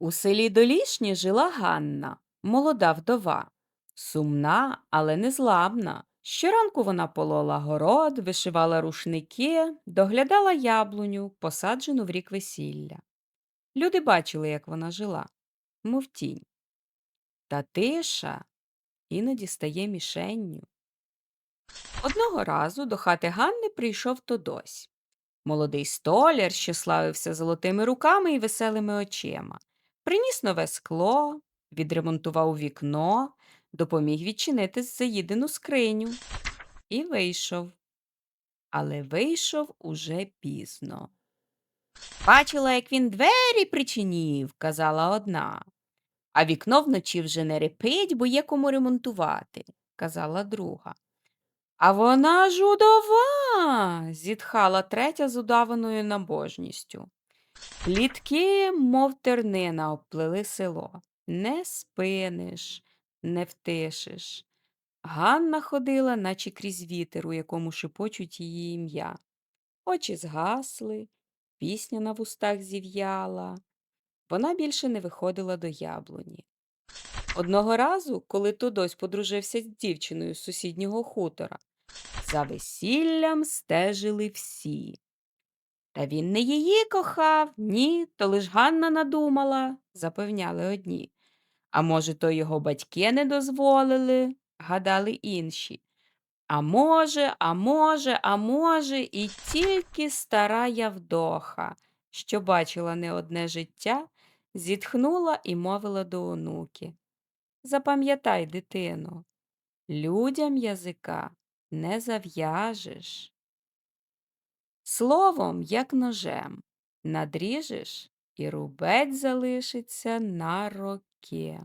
У селі Долішні жила Ганна, молода вдова, сумна, але незламна. Щоранку вона полола город, вишивала рушники, доглядала яблуню, посаджену в рік весілля. Люди бачили, як вона жила, мов тінь. Та тиша іноді стає мішенню. Одного разу до хати Ганни прийшов Тодось. Молодий столяр, що славився золотими руками і веселими очима. Приніс нове скло, відремонтував вікно, допоміг відчинити заїдену скриню і вийшов. Але вийшов уже пізно. Бачила, як він двері причинів, казала одна. А вікно вночі вже не репить, бо є кому ремонтувати, казала друга. А вона ж удова, зітхала третя з удаваною набожністю. Плітки, мов тернина, обплели село. Не спиниш, не втишиш. Ганна ходила, наче крізь вітер, у якому шепочуть її ім'я. Очі згасли, пісня на вустах зів'яла. Вона більше не виходила до яблуні. Одного разу, коли Тодось подружився з дівчиною з сусіднього хутора, за весіллям стежили всі. Та він не її кохав, ні, то лиш Ганна надумала, запевняли одні. А може, то його батьки не дозволили, гадали інші. А може, а може, а може, і тільки стара Явдоха, що бачила не одне життя, зітхнула і мовила до онуки. Запам'ятай, дитино, людям язика не зав'яжеш. Словом, як ножем, надріжеш, і рубець залишиться на роки.